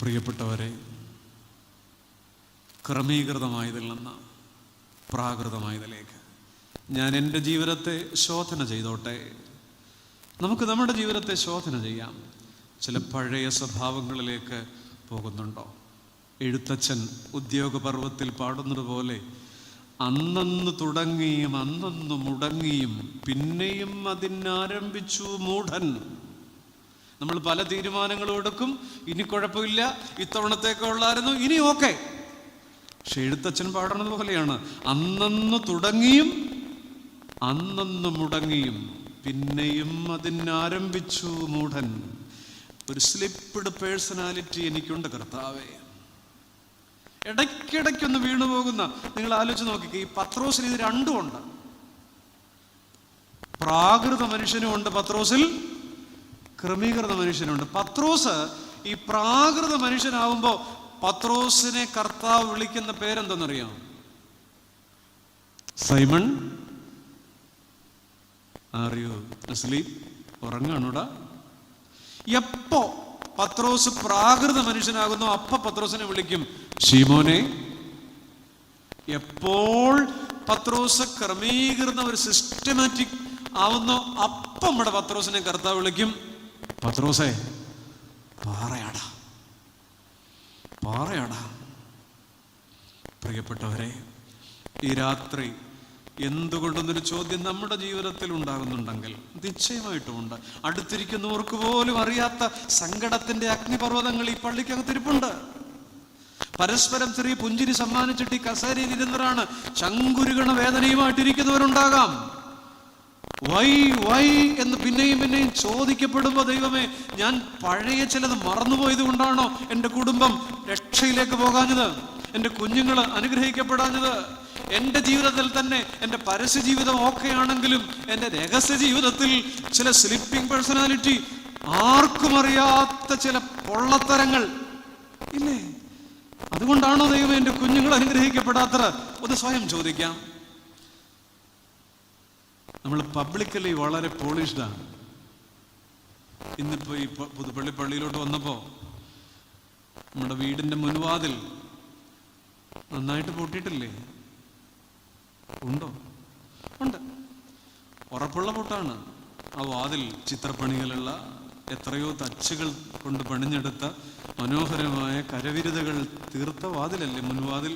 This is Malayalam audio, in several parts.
പ്രിയപ്പെട്ടവരെ ക്രമീകൃതമായതിൽ നിന്ന് പ്രാകൃതമായതിലേക്ക് ഞാൻ എന്റെ ജീവിതത്തെ ശോധന ചെയ്തോട്ടെ. നമുക്ക് നമ്മുടെ ജീവിതത്തെ ശോധന ചെയ്യാം. ചില പഴയ സ്വഭാവങ്ങളിലേക്ക് പോകുന്നുണ്ടോ? എഴുത്തച്ഛൻ ഉദ്യോഗപർവത്തിൽ പാടുന്നത് പോലെ അന്നന്ന് തുടങ്ങിയും അന്നന്ന് മുടങ്ങിയും പിന്നെയും അതിനാരംഭിച്ചു മൂഢൻ. നമ്മൾ പല തീരുമാനങ്ങളും എടുക്കും. ഇനി കുഴപ്പമില്ല. ഇത്തവണത്തേക്ക് ഉള്ളായിരുന്നു ഇനി ഓക്കെ. പക്ഷെ എഴുത്തച്ഛൻ പാടുന്നത് പോലെയാണ്. അന്നന്ന് തുടങ്ങിയും അന്നന്ന് മുടങ്ങിയും പിന്നെയും അതിനാരംഭിച്ചു മൂഢൻ. ഒരു സ്ലിപ്പിഡ് പേഴ്സണാലിറ്റി എനിക്കുണ്ട് കർത്താവേ. ഇടയ്ക്കിടയ്ക്കൊന്ന് വീണു പോകുന്ന നിങ്ങൾ ആലോചിച്ച് നോക്കിക്കേ ഈ പത്രോസിൽ ഇത് രണ്ടുമുണ്ട് പ്രാകൃത മനുഷ്യനും ഉണ്ട് പത്രോസിൽ. ക്രമീകൃത മനുഷ്യനുണ്ട്. പത്രോസ് ഈ പ്രാകൃത മനുഷ്യനാവുമ്പോൾ പത്രോസിനെ കർത്താവ് വിളിക്കുന്ന പേരെന്തെന്നറിയാം? സൈമൺ? അറിയോ? സ്ലീപ് ഉറങ്ങാണോടാ? എപ്പോ പത്രോസ് പ്രാകൃത മനുഷ്യനാകുന്നു അപ്പ പത്രോസിനെ വിളിക്കും. ഷീമോനെ എപ്പോൾ പത്രോസ് ക്രമീകൃത ഒരു സിസ്റ്റമാറ്റിക് ആവുന്നു അപ്പം ഇവിടെ പത്രോസിനെ കർത്താവ് വിളിക്കും. പത്രോസേ പാറയാടാ. പാറയാടാ. പ്രിയപ്പെട്ടവരെ ഈ രാത്രി എന്തുകൊണ്ടെന്നൊരു ചോദ്യം നമ്മുടെ ജീവിതത്തിൽ ഉണ്ടാകുന്നുണ്ടെങ്കിൽ നിശ്ചയമായിട്ടുമുണ്ട്. അടുത്തിരിക്കുന്നവർക്ക് പോലും അറിയാത്ത സങ്കടത്തിന്റെ അഗ്നിപർവതങ്ങൾ ഈ പള്ളിക്കകത്തിരിപ്പുണ്ട്. പരസ്പരം ചെറിയ പുഞ്ചിരി സമ്മാനിച്ചിട്ട് ഈ കസേരയിൽ ഇരുന്നവരാണ് ചങ്കുരുകണ വേദനയുമായിട്ടിരിക്കുന്നവരുണ്ടാകാം. വൈ വൈ എന്ന് പിന്നെയും പിന്നെയും ചോദിക്കപ്പെടുമ്പോ ദൈവമേ ഞാൻ പഴയ ചിലത് മറന്നുപോയത് കൊണ്ടാണോ എന്റെ കുടുംബം രക്ഷയിലേക്ക് പോകാഞ്ഞത്? എന്റെ കുഞ്ഞുങ്ങൾ അനുഗ്രഹിക്കപ്പെടാഞ്ഞത്? എന്റെ ജീവിതത്തിൽ തന്നെ എന്റെ പരസ്യ ജീവിതം ഓക്കെ ആണെങ്കിലും എന്റെ രഹസ്യ ജീവിതത്തിൽ ചില സ്ലിപ്പിംഗ് പേഴ്സണാലിറ്റി ആർക്കും അറിയാത്ത ചില പൊള്ളത്തരങ്ങൾ ഇല്ലേ? അതുകൊണ്ടാണോ ദൈവം എന്റെ കുഞ്ഞുങ്ങൾ അനുഗ്രഹിക്കപ്പെടാത്തത്? ഒന്ന് സ്വയം ചോദിക്കാം. നമ്മൾ പബ്ലിക്കലി വളരെ പോളിഷ്ഡാണ് ഇന്നിപ്പോ ഈ പുതുപ്പള്ളി പള്ളിയിലോട്ട് വന്നപ്പോൾ നമ്മുടെ വീടിന്റെ മുൻവാതിൽ നന്നായിട്ട് പൊട്ടിയിട്ടില്ലേ? ഉണ്ടോ? ഉണ്ട്. ഉറപ്പുള്ള പൊട്ടാണ്. ആ വാതിൽ ചിത്രപ്പണികളുള്ള എത്രയോ തച്ചുകൾ കൊണ്ട് പണിഞ്ഞെടുത്ത മനോഹരമായ കരവിരുതകൾ തീർത്ത വാതിലല്ലേ മുൻവാതിൽ?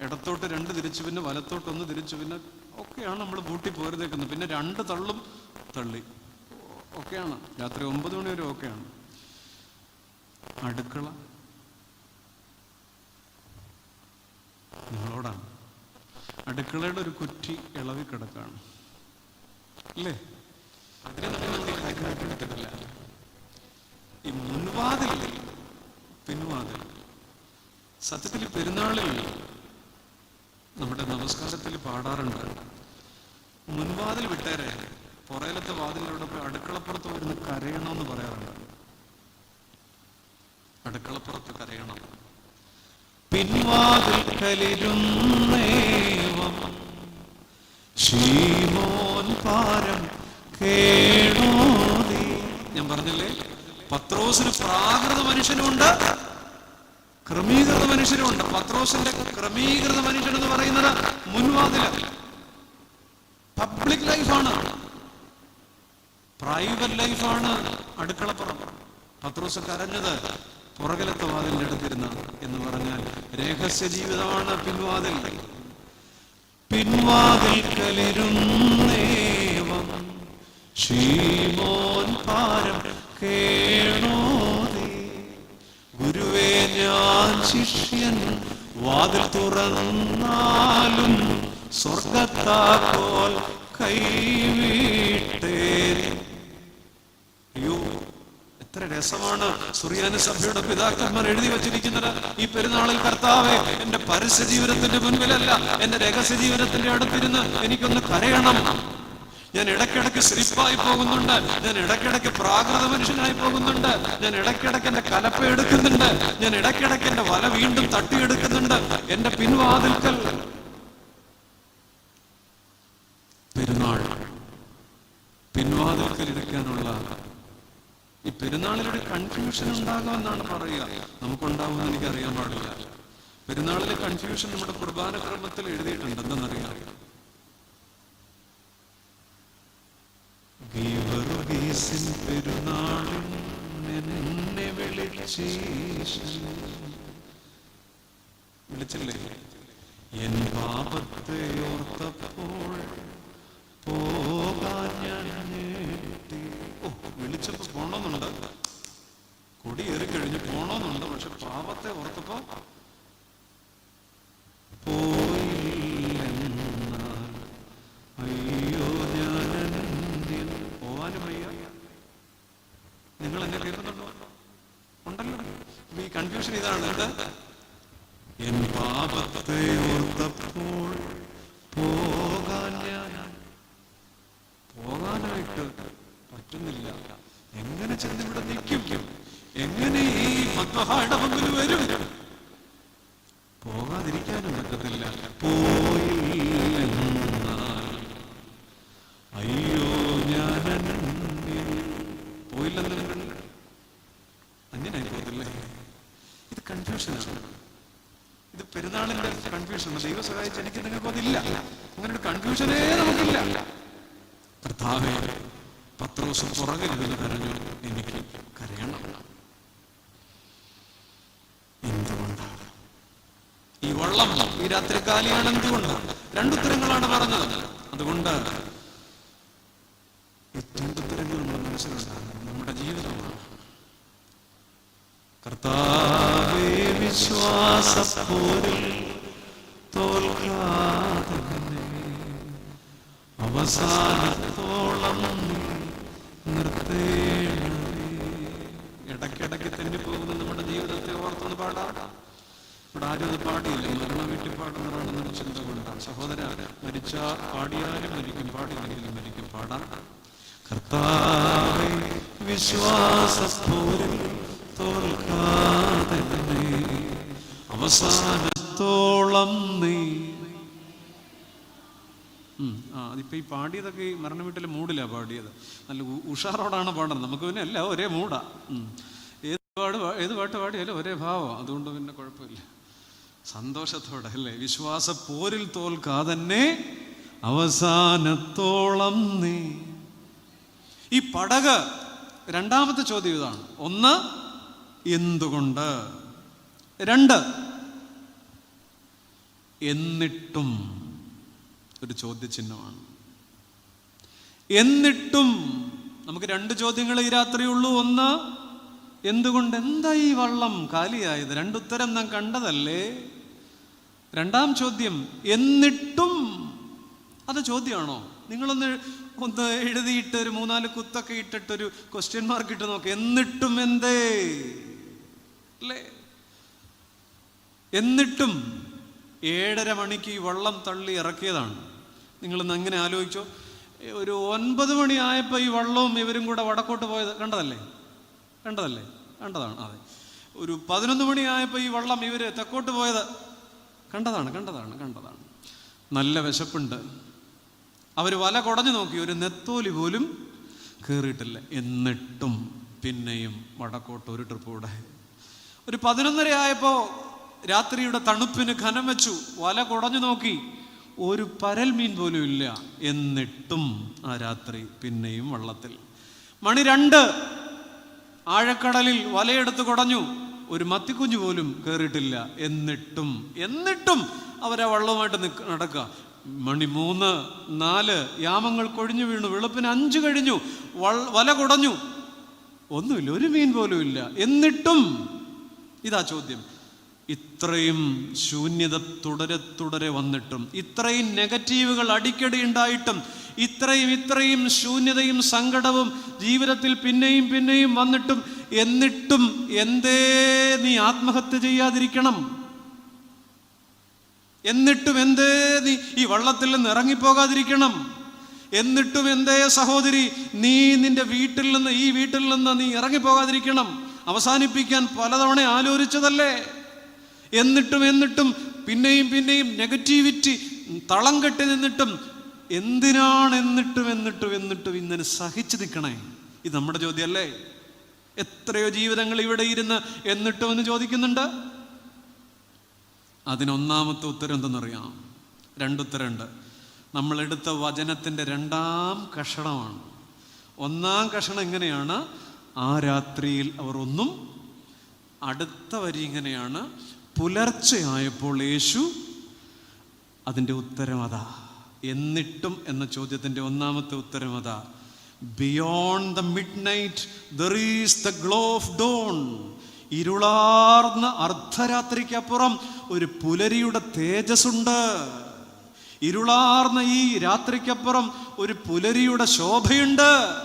ഇടത്തോട്ട് രണ്ട് തിരിച്ചു പിന്നെ വലത്തോട്ട് ഒന്ന് തിരിച്ചു പിന്നെ ഒക്കെയാണ് നമ്മൾ പൂട്ടി പോരുതേക്കുന്നത് പിന്നെ രണ്ട് തള്ളും തള്ളി. ഒക്കെയാണ്. രാത്രി ഒമ്പത് മണി വരെ ഒക്കെയാണ്. അടുക്കള. നിങ്ങളോടാണ്. അടുക്കളയുടെ ഒരു കുറ്റി ഇളവി കിടക്കാണ്. അല്ലേ? അതിനെ നമ്മൾ ഈ മുൻവാതിൽ പിൻവാതിൽ. സത്യത്തിൽ പെരുന്നാളിൽ നമ്മുടെ നമസ്കാരത്തിൽ പാടാറുണ്ട്. മുൻവാതിൽ വിട്ടേരെ പുറയിലത്തെ വാതിലിലൂടെ പോയി അടുക്കളപ്പുറത്ത് വരുന്ന കരയണമെന്ന് പറയാറുണ്ട്. അടുക്കളപ്പുറത്ത് കരയണം. പിൻവാതിൽ കലിരുന്നേവം ശീമോൻ ഞാൻ പറഞ്ഞില്ലേ? പത്രോസിന് പ്രാകൃത മനുഷ്യനുണ്ട്. ക്രമീകൃത മനുഷ്യരുമുണ്ട്. പത്രോസിന്റെ ക്രമീകൃത മനുഷ്യൻ എന്ന് പറയുന്നത് മുൻവാതില. പബ്ലിക് ലൈഫാണ് പ്രൈവറ്റ് ലൈഫാണ് അടുക്കളപ്പുറം. പത്രോസ് കരഞ്ഞത് പുറകിലത്തെ വാതിലിന്റെ അടുത്തിരുന്ന എന്ന് പറഞ്ഞാൽ രഹസ്യ ജീവിതമാണ് പിൻവാതിൽ. പിൻവാതിൽ കലിരുന്നേവം ഷീമോൻ പാരം കേണോതേ ഗുരുവേ ഞാൻ ശിഷ്യൻ. വാതിൽ തുറന്നാലും സ്വർഗത്താക്കോൽ കൈവിട്ടേരി എത്ര രസമാണ്. സുറിയാനി സഭയുടെ പിതാക്കന്മാർ എഴുതി വച്ചിരിക്കുന്നത്. ഈ പെരുന്നാളിൽ കർത്താവെ എന്റെ പരസ്യ ജീവിതത്തിന്റെ മുൻപിലല്ല എന്റെ രഹസ്യ ജീവിതത്തിന്റെ അടുത്തിരുന്ന് എനിക്കൊന്ന് കരയണം. ഞാൻ ഇടയ്ക്കിടയ്ക്ക് സ്ലിപ്പായി പോകുന്നുണ്ട്. ഞാൻ ഇടയ്ക്കിടയ്ക്ക് പ്രാകൃത മനുഷ്യനായി പോകുന്നുണ്ട്. ഞാൻ ഇടയ്ക്കിടയ്ക്ക് എന്റെ കലപ്പ എടുക്കുന്നുണ്ട്. ഞാൻ ഇടയ്ക്കിടയ്ക്ക് എന്റെ വല വീണ്ടും തട്ടിയെടുക്കുന്നുണ്ട് എന്റെ പിൻവാതിൽക്കൽ പെരുന്നാൾ. പിൻവാതിൽക്കൽ ഇരിക്കാനുള്ള ഈ പെരുന്നാളിലൊരു കൺഫ്യൂഷൻ ഉണ്ടാകുമെന്നാണ് പറയുക. നമുക്കുണ്ടാവുമെന്ന് എനിക്ക് അറിയാൻ പാടില്ല. പെരുന്നാളിലെ കൺഫ്യൂഷൻ നമ്മുടെ കുർബാന ക്രമത്തിൽ എഴുതിയിട്ടുണ്ട് എന്തെന്നറിയാം ഗീവർഗീസിൻ പെരുന്നാളിൽ എന്നെ വിളിച്ചീശൻ. വിളിച്ചില്ലേ? എൻ പാപത്തെ ഓർത്തപ്പോൾ പോകാൻ ഞാൻ ഓ വിളിച്ചപ്പോ പോണമെന്നുണ്ട് കൊടിയേറി കഴിഞ്ഞ് പോണമെന്നുണ്ട് പക്ഷെ പാപത്തെ ഓർത്തപ്പോ പോയില്ലെന്നാൽ അയ്യോ ഞാൻ അനന്യൻ. പോവാനും വയ്യ നിങ്ങൾ എന്നെ കേൾക്കുന്നുണ്ടോ ഉണ്ടല്ലോ എന്താ എൻ പാപത്തെ കൺഫ്യൂഷനാണ് ഇത് പെരുന്നാളിന്റെ കൺഫ്യൂഷൻ ദൈവ സഹായിച്ച് എനിക്ക് നിങ്ങൾക്ക് അതില്ല. അങ്ങനെ ഒരു കൺഫ്യൂഷനേ നമുക്കില്ല. പത്ത് ദിവസം പുറകിലിരുന്ന് കരഞ്ഞു. എനിക്ക് കരയണം. എന്തുകൊണ്ടാണ്? ഈ വള്ളം ഈ രാത്രി കാലിയാണ് എന്തുകൊണ്ടാണ് രണ്ടുത്തരങ്ങളാണ് പറഞ്ഞത്. അതുകൊണ്ട് ഈ രണ്ടുത്തരങ്ങൾ നമ്മുടെ മനസ്സിലുണ്ടാകും നമ്മുടെ ജീവിതമാണ് കർത്താവേ വിശ്വാസപ്പോരിൽ തോൽക്കാതെ അവസാനത്തോളം നീ നിർത്തേണമേ. ഇടയ്ക്കിടയ്ക്ക് തന്നെ പോകുന്ന നമ്മുടെ ജീവിതത്തെ ഓർത്തൊന്ന് പാടാം. ഇവിടെ ആരും അത് പാടിയില്ല. മരണം വീട്ടിൽ പാടുന്നതാണെന്നൊരു ചിന്ത കൊണ്ടാണ് സഹോദര മരിച്ച പാടിയാലും മരിക്കും പാടിയില്ലെങ്കിലും മരിക്കും. പാടാം. കർത്താവേ വിശ്വാസ തോൽക്കാതെ തന്നെ. അവസാനത്തോളം നീ. ആ അതിപ്പോ ഈ പാടിയതൊക്കെ ഈ മരണ വീട്ടിലെ മൂടിലാ പാടിയത്. നല്ല ഉഷാറോടാണ് പാടുന്നത്. നമുക്ക് പിന്നെ അല്ല ഒരേ മൂടാ. ഏത് പാട് ഏത് പാട്ട് പാടിയാലും ഒരേ ഭാവം. അതുകൊണ്ട് പിന്നെ കുഴപ്പമില്ല. സന്തോഷത്തോടെ അല്ലേ? വിശ്വാസ പോരിൽ തോൽക്കാതന്നെ അവസാനത്തോളം നീ. ഈ പടക് രണ്ടാമത്തെ ചോദ്യം ഇതാണ്. ഒന്ന് എന്തുകൊണ്ട്? രണ്ട്. എന്നിട്ടും ഒരു ചോദ്യചിഹ്നമാണ്. എന്നിട്ടും നമുക്ക് രണ്ട് ചോദ്യങ്ങൾ ഈ രാത്രിയുള്ളൂ ഒന്ന് എന്തുകൊണ്ട് എന്താ ഈ വള്ളം കാലിയായത്? രണ്ടുത്തരം നാം കണ്ടതല്ലേ? രണ്ടാം ചോദ്യം എന്നിട്ടും അത് ചോദ്യമാണോ? നിങ്ങളൊന്ന് ഒന്ന് എഴുതിയിട്ട് ഒരു മൂന്നാൽ കുത്തൊക്കെ ഇട്ടിട്ട് ഒരു ക്വസ്റ്റ്യൻ മാർക്ക് ഇട്ട് നോക്ക്. എന്നിട്ടും എന്തേ? അല്ലേ? എന്നിട്ടും ഏഴര മണിക്ക് ഈ വള്ളം തള്ളി ഇറക്കിയതാണ്. നിങ്ങളിന്ന് അങ്ങനെ ആലോചിച്ചോ. ഒരു ഒൻപത് മണിയായപ്പോൾ ഈ വള്ളവും ഇവരും കൂടെ വടക്കോട്ട് പോയത് കണ്ടതല്ലേ? കണ്ടതല്ലേ? കണ്ടതാണ് അതെ. ഒരു പതിനൊന്ന് മണിയായപ്പോൾ ഈ വള്ളം ഇവർ തെക്കോട്ട് പോയത് കണ്ടതാണ് കണ്ടതാണ് കണ്ടതാണ്. നല്ല വിശപ്പുണ്ട്. അവർ വല കുടഞ്ഞു നോക്കി. ഒരു നെത്തോലി പോലും കയറിയിട്ടില്ല എന്നിട്ടും പിന്നെയും വടക്കോട്ട് ഒരു ട്രിപ്പ് കൂടെ. ഒരു പതിനൊന്നര ആയപ്പോൾ രാത്രിയുടെ തണുപ്പിന് ഖനം വെച്ചു. വല കുടഞ്ഞു നോക്കി. ഒരു പരൽ മീൻ പോലും ഇല്ല. എന്നിട്ടും ആ രാത്രി പിന്നെയും വള്ളത്തിൽ. മണി രണ്ട്. ആഴക്കടലിൽ വലയെടുത്ത് കുടഞ്ഞു. ഒരു മത്തിക്കുഞ്ഞു പോലും കയറിയിട്ടില്ല എന്നിട്ടും എന്നിട്ടും അവരാ വള്ളവുമായിട്ട് നിക്ക നടക്കുക മണി മൂന്ന് നാല്. യാമങ്ങൾ കൊഴിഞ്ഞു വീണു. വെളുപ്പിന് അഞ്ച് കഴിഞ്ഞു. വല കുടഞ്ഞു. ഒന്നുമില്ല. ഒരു മീൻ പോലും ഇല്ല. എന്നിട്ടും ഇതാ ചോദ്യം. ഇത്രയും ശൂന്യത തുടരെ തുടരെ വന്നിട്ടും ഇത്രയും നെഗറ്റീവുകൾ അടിക്കടി ഉണ്ടായിട്ടും ഇത്രയും ഇത്രയും ശൂന്യതയും സങ്കടവും ജീവിതത്തിൽ പിന്നെയും പിന്നെയും വന്നിട്ടും എന്നിട്ടും എന്തേ നീ ആത്മഹത്യ ചെയ്യാതിരിക്കണം? എന്നിട്ടും എന്തേ നീ ഈ വള്ളത്തിൽ നിന്ന് ഇറങ്ങിപ്പോകാതിരിക്കണം? എന്നിട്ടും എന്തേ സഹോദരി നീ നിന്റെ വീട്ടിൽ നിന്ന് ഈ വീട്ടിൽ നിന്ന് നീ ഇറങ്ങിപ്പോകാതിരിക്കണം? അവസാനിപ്പിക്കാൻ പലതവണ ആലോചിച്ചതല്ലേ? എന്നിട്ടും എന്നിട്ടും പിന്നെയും പിന്നെയും നെഗറ്റിവിറ്റി തളം കെട്ടി നിന്നിട്ടും എന്തിനാണ് എന്നിട്ടും എന്നിട്ടും എന്നിട്ടും ഇങ്ങനെ സഹിച്ചു നിൽക്കണേ? ഇത് നമ്മുടെ ചോദ്യമല്ലേ? എത്രയോ ജീവിതങ്ങൾ ഇവിടെ ഇരുന്ന് എന്നിട്ടും എന്ന് ചോദിക്കുന്നുണ്ട്. അതിനൊന്നാമത്തെ ഉത്തരം എന്തെന്നറിയാം? രണ്ടുത്തരമുണ്ട് നമ്മളെടുത്ത വചനത്തിന്റെ രണ്ടാം കഷണമാണ്. ഒന്നാം കഷണം എങ്ങനെയാണ്? ആ രാത്രിയിൽ അവർ ഒന്നും അടുത്ത വരി ഇങ്ങനെയാണ് പുലർച്ചെയായപ്പോൾ യേശു അതിന്റെ ഉത്തരം അതാ. എന്നിട്ടും എന്ന ചോദ്യത്തിന്റെ ഒന്നാമത്തെ ഉത്തരം അതാ. Beyond the midnight there is the glow of dawn ഇരുളാർന്ന അർദ്ധരാത്രിക്കപ്പുറം ഒരു പുലരിയുടെ തേജസ്സുണ്ട്. ഇരുളാർന്ന ഈ രാത്രിക്കപ്പുറം ഒരു പുലരിയുടെ ശോഭയുണ്ട്.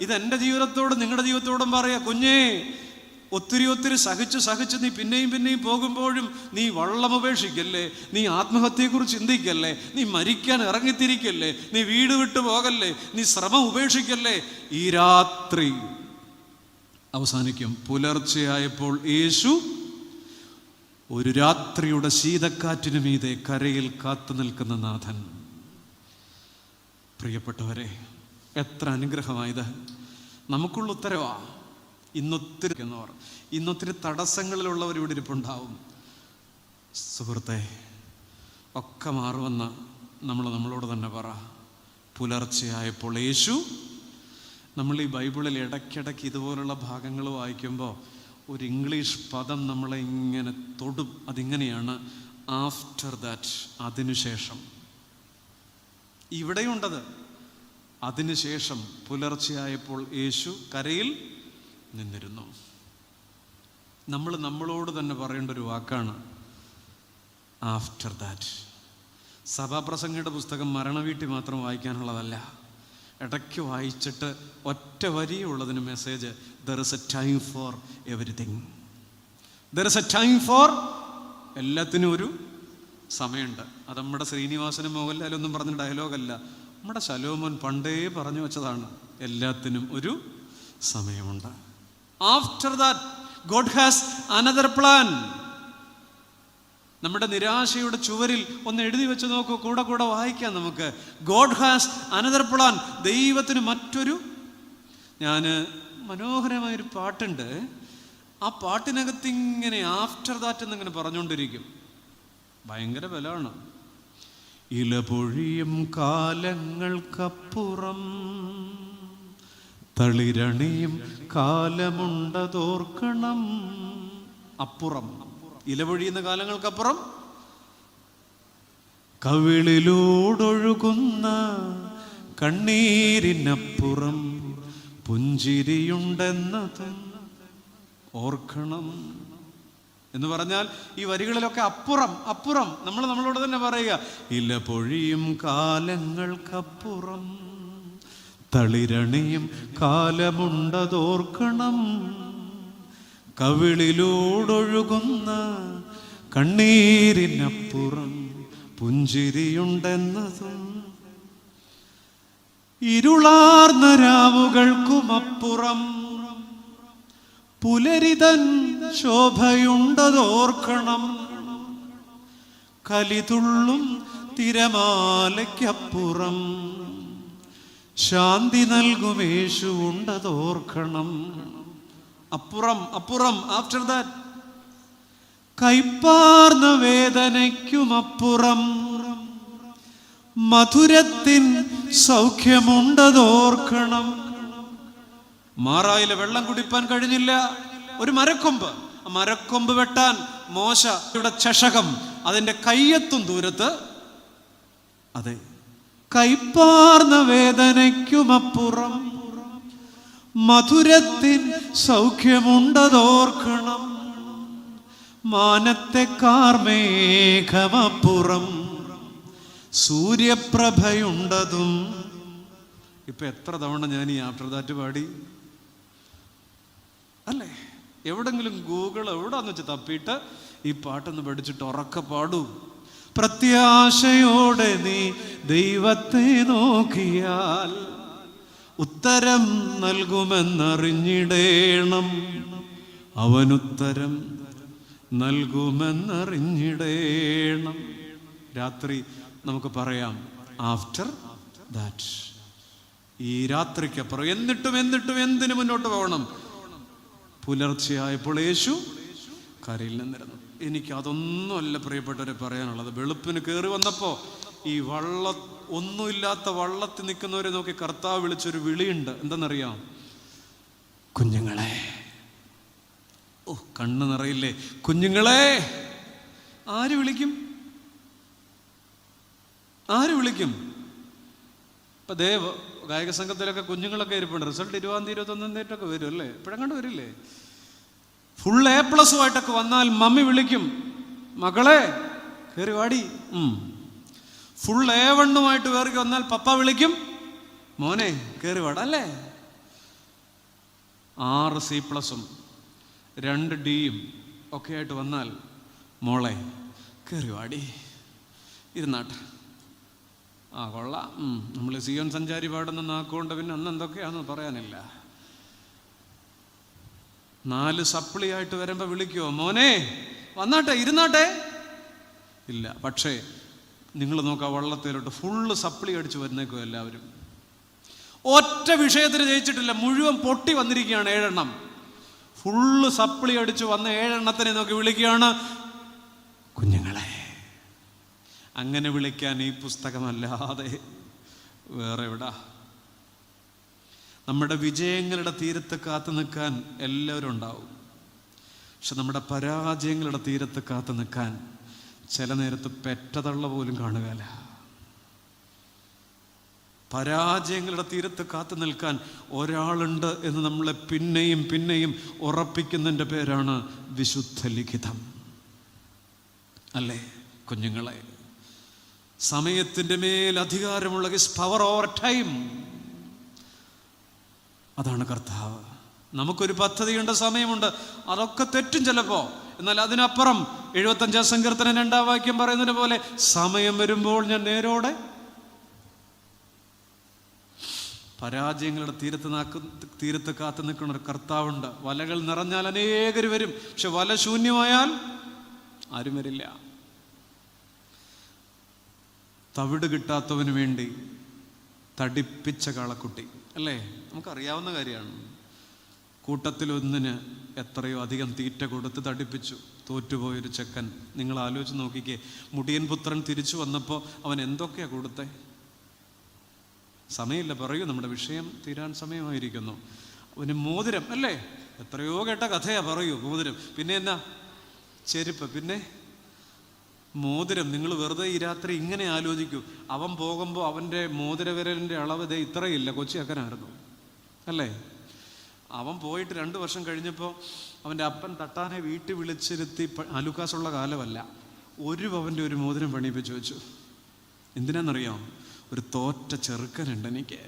ഇത് എന്റെ ജീവിതത്തോട് നിങ്ങളുടെ ജീവിതത്തോടും പറയാ കുഞ്ഞേ ഒത്തിരി ഒത്തിരി സഹിച്ച് സഹിച്ച് നീ പിന്നെയും പിന്നെയും പോകുമ്പോഴും നീ വള്ളം ഉപേക്ഷിക്കല്ലേ നീ ആത്മഹത്യയെക്കുറിച്ച് ചിന്തിക്കല്ലേ? നീ മരിക്കാൻ ഇറങ്ങിത്തിരിക്കല്ലേ? നീ വീട് വിട്ടു പോകല്ലേ? നീ ശ്രമം ഉപേക്ഷിക്കല്ലേ? ഈ രാത്രി അവസാനിക്കും. പുലർച്ചെയായപ്പോൾ യേശു ഒരു രാത്രിയുടെ ശീതക്കാറ്റിനു മീതെ കരയിൽ കാത്തു നിൽക്കുന്ന നാഥൻ. പ്രിയപ്പെട്ടവരെ എത്ര അനുഗ്രഹമായത്. നമുക്കുള്ള ഉത്തരവാ. ഇന്നൊത്തിരി ഇന്നൊത്തിരി തടസ്സങ്ങളിലുള്ളവർ ഇവിടെ ഇരിപ്പുണ്ടാവും. സുഹൃത്തെ ഒക്കെ മാറുമെന്ന് നമ്മൾ നമ്മളോട് തന്നെ പറ. പുലർച്ചെയായപ്പോൾ യേശു നമ്മൾ ഈ ബൈബിളിൽ ഇടയ്ക്കിടയ്ക്ക് ഇതുപോലുള്ള ഭാഗങ്ങൾ വായിക്കുമ്പോൾ ഒരു ഇംഗ്ലീഷ് പദം നമ്മളെ ഇങ്ങനെ തൊടും. അതിങ്ങനെയാണ് ആഫ്റ്റർ ദാറ്റ് അതിനുശേഷം ഇവിടെയുണ്ടത്. അതിനുശേഷം പുലർച്ചെയായപ്പോൾ യേശു കരയിൽ നിന്നിരുന്നു. നമ്മൾ നമ്മളോട് തന്നെ പറയേണ്ട ഒരു വാക്കാണ് ആഫ്റ്റർ ദാറ്റ്. സഭാപ്രസംഗയുടെ പുസ്തകം മരണവീട്ടിൽ മാത്രം വായിക്കാനുള്ളതല്ല. ഇടയ്ക്ക് വായിച്ചിട്ട് ഒറ്റ വരിയുള്ളതിന് message there is a time for everything there is a time for എല്ലാത്തിനും ഒരു സമയമുണ്ട്. അത് നമ്മുടെ ശ്രീനിവാസനും മോഹൻലാലൊന്നും പറഞ്ഞ ഡയലോഗല്ല നമ്മുടെ ശലോമോൻ പണ്ടേ പറഞ്ഞു വെച്ചതാണ് എല്ലാത്തിനും ഒരു സമയമുണ്ട്. After that God has another plan നമ്മുടെ നിരാശയുടെ ചുവരിൽ ഒന്ന് എഴുതി വെച്ച് നോക്കൂ കൂടെ കൂടെ വായിക്കാം നമുക്ക്. ഗോഡ് ഹാസ് അനദർ പ്ലാൻ ദൈവത്തിന് മറ്റൊരു ഞാൻ മനോഹരമായൊരു പാട്ടുണ്ട്. ആ പാട്ടിനകത്ത് ഇങ്ങനെ ആഫ്റ്റർ ദാറ്റ് എന്നിങ്ങനെ പറഞ്ഞുകൊണ്ടിരിക്കും. ഭയങ്കര ബലമാണ്. ഇലപൊഴിയും കാലങ്ങൾക്കപ്പുറം തളിരണിയും കാലമുണ്ടതോർക്കണം. അപ്പുറം. ഇലവഴിയുന്ന കാലങ്ങൾക്കപ്പുറം. കവിളിലൂടൊഴുകുന്ന കണ്ണീരിനപ്പുറം പുഞ്ചിരിയുണ്ടെന്നത് ഓർക്കണം. എന്ന് പറഞ്ഞാൽ ഈ വരികളിലൊക്കെ അപ്പുറം അപ്പുറം. നമ്മൾ നമ്മളോട് തന്നെ പറയുക ഇല പൊഴിയും കാലങ്ങൾക്കപ്പുറം. തളിരണിയും കാലമുണ്ടതോർക്കണം. കവിളിലൂടൊഴുകുന്ന കണ്ണീരിനപ്പുറം പുഞ്ചിരിയുണ്ടെന്നതും ഇരുളാർന്ന രാവുകൾക്കുമപ്പുറം പുലരിതൻ ശോഭയുണ്ടതോർക്കണം. കലിതുള്ളും തിരമാലയ്ക്കപ്പുറം ശാന്തി നൽകുമേശു ഉണ്ടതോർക്കണം. അപ്പുറം അപ്പുറം ആഫ്റ്റർ ദാറ്റ് കൈപ്പാർന്ന വേദനയ്ക്കുമപ്പുറം മധുരത്തിൻ സൗഖ്യമുണ്ടതോർക്കണം. മാറായിലെ വെള്ളം കുടിപ്പാൻ കഴിഞ്ഞില്ല. ഒരു മരക്കൊമ്പ്. മരക്കൊമ്പ് വെട്ടാൻ മോശ ഇവിടെ ചഷകം അതിന്റെ കയ്യെത്തും ദൂരത്ത്. അതെ. കൈപ്പാർന്ന വേദനയ്ക്കുമപ്പുറം മധുരത്തിൻ സൗഖ്യമുണ്ടതോർക്കണം മാനത്തെ കാർമേഘമപ്പുറം സൂര്യപ്രഭയുണ്ടതും. ഇപ്പൊ എത്ര തവണ ഞാൻ ഈ ആഫ്റ്റർ ദാറ്റ് പാടി? അല്ലേ? എവിടെങ്കിലും ഗൂഗിൾ എവിടെന്ന് വെച്ച് തപ്പിയിട്ട് ഈ പാട്ടൊന്ന് പഠിച്ചിട്ട് ഉറക്കെ പാടൂ. പ്രത്യാശയോടെ നീ ദൈവത്തെ നോക്കിയാൽ ഉത്തരം നൽകുമെന്നറിഞ്ഞിടേണം. അവനുത്തരം നൽകുമെന്നറിഞ്ഞിടേണം. രാത്രി നമുക്ക് പറയാം ആഫ്റ്റർ ദാറ്റ് ഈ രാത്രിക്കപ്പുറം എന്നിട്ടും എന്നിട്ടും എന്തിനു മുന്നോട്ട് പോകണം? പുലർച്ചെയായപ്പോൾ യേശു കരയിൽ നിന്നിരുന്നു. എനിക്ക് അതൊന്നുമല്ല പ്രിയപ്പെട്ടവരെ പറയാനുള്ളത്. വെളുപ്പിന് കയറി വന്നപ്പോൾ ഈ വള്ള ഒന്നുമില്ലാത്ത വള്ളത്തിൽ നിൽക്കുന്നവരെ നോക്കി കർത്താവ് വിളിച്ചൊരു വിളിയുണ്ട്. എന്തെന്നറിയാം? കുഞ്ഞുങ്ങളെ. ഓ കണ്ണ് നിറയില്ലേ? കുഞ്ഞുങ്ങളെ ആര് വിളിക്കും? ആര് വിളിക്കും? ഇപ്പൊ ദേവ് ഗായക സംഘത്തിലൊക്കെ കുഞ്ഞുങ്ങളൊക്കെ ഇരിപ്പുണ്ട്. റിസൾട്ട് ഇരുപതാം തീയതി ഇരുപത്തൊന്നാം തീയതിയൊക്കെ വരും അല്ലേ? ഇപ്പോഴെങ്ങാണ്ട് വരില്ലേ? ഫുൾ എ പ്ലസ് പ്ലസുമായിട്ടൊക്കെ വന്നാൽ മമ്മി വിളിക്കും മകളെ കയറി വാടി. ഫുൾ എ വണ്ണുമായിട്ട് കയറി വന്നാൽ പപ്പ വിളിക്കും മോനെ കയറി വാട അല്ലേ? ആറ് സി പ്ലസും രണ്ട് ഡിയും ഒക്കെ ആയിട്ട് വന്നാൽ മോളെ കയറി വാടി ഇരുന്നാട്ടെ. ആ കൊള്ളാം. നമ്മൾ സിയോൻ സഞ്ചാരി പാടുന്ന നാക്കുകൊണ്ട് പിന്നെ അന്ന് എന്തൊക്കെയാണെന്ന് പറയാനില്ല. നാല് സപ്ലി ആയിട്ട് വരുമ്പോൾ വിളിക്കുമോ മോനെ വന്നാട്ടെ ഇരുന്നാട്ടെ. ഇല്ല പക്ഷേ നിങ്ങൾ നോക്കുക വള്ളത്തിലോട്ട് ഫുള്ള് സപ്ലി അടിച്ച് വരുന്നേക്കോ എല്ലാവരും. ഒറ്റ വിഷയത്തിന് ജയിച്ചിട്ടില്ല മുഴുവൻ പൊട്ടി വന്നിരിക്കുകയാണ് ഏഴെണ്ണം. ഫുള്ള് സപ്ലി അടിച്ച് വന്ന ഏഴെണ്ണത്തിനെ നോക്കി വിളിക്കുകയാണ്. കുഞ്ഞുങ്ങളെ അങ്ങനെ വിളിക്കാൻ ഈ പുസ്തകമല്ലാതെ വേറെ എവിടാ? നമ്മുടെ വിജയങ്ങളുടെ തീരത്ത് കാത്തു നിൽക്കാൻ എല്ലാവരും ഉണ്ടാവും. പക്ഷെ നമ്മുടെ പരാജയങ്ങളുടെ തീരത്ത് കാത്തു നിൽക്കാൻ ചില നേരത്ത് പെറ്റതള്ള പോലും കാണുകയല്ല. പരാജയങ്ങളുടെ തീരത്ത് കാത്തു നിൽക്കാൻ ഒരാളുണ്ട് എന്ന് നമ്മളെ പിന്നെയും പിന്നെയും ഉറപ്പിക്കുന്നതിന്റെ പേരാണ് വിശുദ്ധ ലിഖിതം. അല്ലേ കുഞ്ഞുങ്ങളെ? സമയത്തിന്റെ മേൽ അധികാരമുള്ള പവർ ഓവർ ടൈം അതാണ് കർത്താവ്. നമുക്കൊരു പദ്ധതിയുണ്ട് സമയമുണ്ട്. അതൊക്കെ തെറ്റും ചിലപ്പോൾ എന്നാൽ അതിനപ്പുറം എഴുപത്തഞ്ചാം സങ്കീർത്തനം രണ്ടാം വാക്യം പറയുന്നതിന് പോലെ സമയം വരുമ്പോൾ ഞാൻ നേരോടെ പരാജയങ്ങളുടെ തീരത്ത് നാക്ക് തീരത്ത് കാത്തു നിൽക്കുന്ന ഒരു കർത്താവുണ്ട്. വലകൾ നിറഞ്ഞാൽ അനേകർ വരും. പക്ഷെ വല ശൂന്യമായാൽ ആരും വരില്ല. തവിട് കിട്ടാത്തവന് വേണ്ടി തടിപ്പിച്ച കാളക്കുട്ടി. അല്ലേ? നമുക്കറിയാവുന്ന കാര്യമാണ്. കൂട്ടത്തിലൊന്നിന് എത്രയോ അധികം തീറ്റ കൊടുത്ത് തടിപ്പിച്ചു. തോറ്റുപോയൊരു ചെക്കൻ. നിങ്ങൾ ആലോചിച്ച് നോക്കിക്കേ. മുടിയൻ പുത്രൻ തിരിച്ചു വന്നപ്പോൾ അവൻ എന്തൊക്കെയാണ് കൊടുത്തേ? സമയമില്ല. പറയൂ നമ്മുടെ വിഷയം തീരാൻ സമയമായിരിക്കുന്നു. അവന് മോതിരം അല്ലേ? എത്രയോ കേട്ട കഥയാ. പറയൂ മോതിരം. പിന്നെ എന്നാ? ചെരുപ്പ്. പിന്നെ? മോതിരം. നിങ്ങൾ വെറുതെ ഈ രാത്രി ഇങ്ങനെ ആലോചിക്കൂ. അവൻ പോകുമ്പോൾ അവന്റെ മോതിരവിരലിന്റെ അളവ് ഇതേ ഇത്രയില്ല. കൊച്ചിയാക്കനായിരുന്നു. അല്ലേ? അവൻ പോയിട്ട് രണ്ട് വർഷം കഴിഞ്ഞപ്പോൾ അവന്റെ അപ്പൻ തട്ടാനെ വീട്ടിൽ വിളിച്ചിരുത്തി അലുക്കാസുള്ള കാലമല്ല. ഒരു പവന്റെ ഒരു മോതിരം പണിയിപ്പിച്ച് വെച്ചു എന്തിനാണെന്നറിയോ ഒരു തോറ്റ ചെറുക്കനുണ്ട് എനിക്ക്.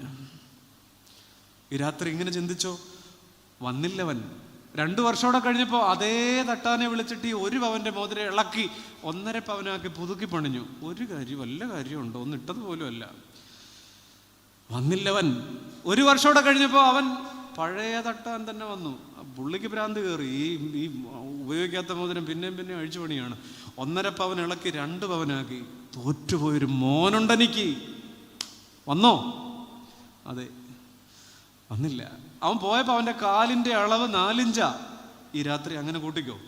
ഈ രാത്രി ഇങ്ങനെ ചിന്തിച്ചോ? വന്നില്ലവൻ. രണ്ട് വർഷമോടെ കഴിഞ്ഞപ്പോൾ അതേ തട്ടാനെ വിളിച്ചിട്ട് ഈ ഒരു പവന്റെ മോതിരം ഇളക്കി ഒന്നര പവനാക്കി പുതുക്കി പണിഞ്ഞു. ഒരു കാര്യം വല്ല കാര്യമുണ്ടോ ഒന്നിട്ടത് പോലും അല്ല വന്നില്ലവൻ. ഒരു വർഷമോടെ കഴിഞ്ഞപ്പോൾ അവൻ പഴയ തട്ടാൻ തന്നെ വന്നു. പുള്ളിക്ക് ഭ്രാന്ത് കയറി. ഈ ഈ ഉപയോഗിക്കാത്ത മോതിരം പിന്നെയും പിന്നെയും അഴിച്ചു പണിയാണ്. ഒന്നര പവൻ ഇളക്കി രണ്ട് പവനാക്കി. തോറ്റുപോയൊരു മോനുണ്ടെനിക്ക്. വന്നോ? അതെ. വന്നില്ല. അവൻ പോയപ്പോൾ അവന്റെ കാലിന്റെ അളവ് നാലിഞ്ചാ. ഈ രാത്രി അങ്ങനെ കൂട്ടിക്കോ.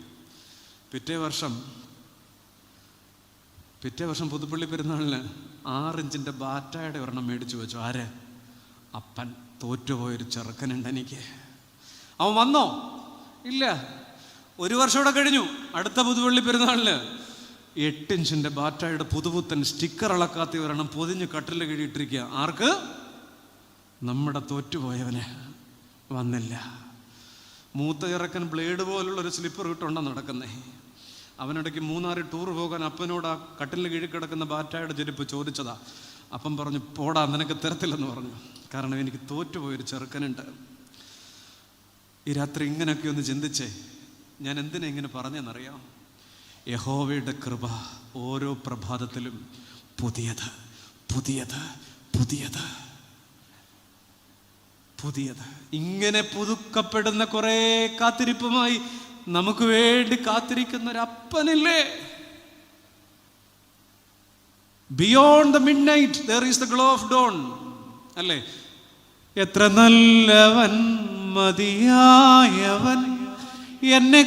പിറ്റേ വർഷം പിറ്റേ വർഷം പുതുപ്പള്ളി പെരുന്നാളിന് ആറിഞ്ചിന്റെ ബാറ്റായുടെ ഒരെണ്ണം മേടിച്ചു വെച്ചു. ആര്? അപ്പൻ. തോറ്റുപോയൊരു ചെറുക്കനുണ്ട് എനിക്ക്. അവൻ വന്നോ? ഇല്ല. ഒരു വർഷം കൂടെ കഴിഞ്ഞു. അടുത്ത പുതുപ്പള്ളി പെരുന്നാളിന് എട്ടിഞ്ചിന്റെ ബാറ്റായുടെ പുതുപുത്തൻ സ്റ്റിക്കർ ഇളക്കാത്ത ഒരെണ്ണം പൊതിഞ്ഞ് കട്ടിൽ കിഴിയിട്ടിരിക്കുക ആർക്ക്? നമ്മുടെ തോറ്റുപോയവന്. വന്നില്ല. മൂത്ത ഇറക്കൻ ബ്ലേഡ് പോലുള്ള ഒരു സ്ലിപ്പർ ഇട്ടുണ്ടെന്ന് നടക്കുന്നേ. അവനിടയ്ക്ക് മൂന്നാറ് ടൂർ പോകാൻ അപ്പനോട് ആ കട്ടിലിന് കീഴിൽ കിടക്കുന്ന ബാറ്റായുടെ ചെരുപ്പ് ചോദിച്ചതാ. അപ്പം പറഞ്ഞു പോടാ നിനക്ക് തരത്തില്ലെന്ന് പറഞ്ഞു. കാരണം എനിക്ക് തോറ്റുപോയൊരു ചെറുക്കനുണ്ട്. ഈ രാത്രി ഇങ്ങനെയൊക്കെ ഒന്ന് ചിന്തിച്ചേ ഞാൻ എന്തിനാ ഇങ്ങനെ പറഞ്ഞെന്നറിയാം യഹോവയുടെ കൃപ ഓരോ പ്രഭാതത്തിലും പുതിയത് പുതിയത് പുതിയത് പുതിയത്. ഇങ്ങനെ പുതുക്കപ്പെടുന്ന കുറേ കാത്തിരിപ്പുമായി നമുക്ക് വേണ്ടി കാത്തിരിക്കുന്ന ഒരു അപ്പനില്ലേ? Beyond the midnight there is the glow of dawn അല്ലേ? എത്ര നല്ലവൻ മതിയായവൻ എന്നെ